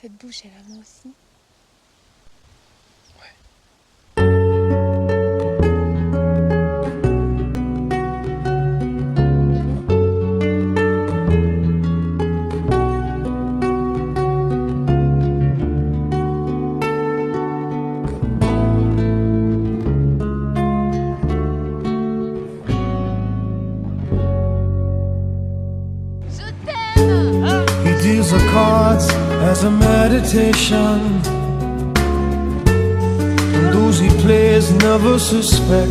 Cette bouche, elle a moi aussi. The cards as a meditation. And those he plays never suspect.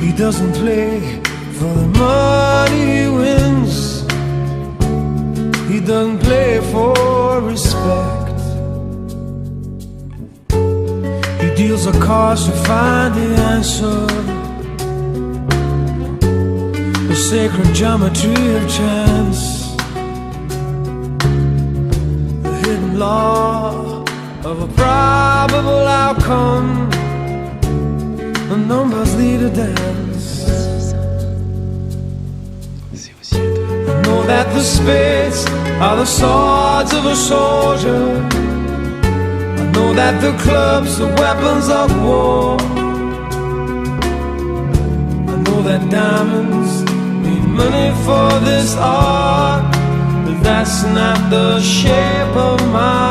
He doesn't play for the money he wins. He doesn't play for respect. He deals the cards to find the answer the sacred geometry of chance, the hidden law of a probable outcome. The numbers lead a dance. I know that the spades are the swords of a soldier. I know that the clubs are weapons of war. I know that diamonds money for this art, but that's not the shape of my.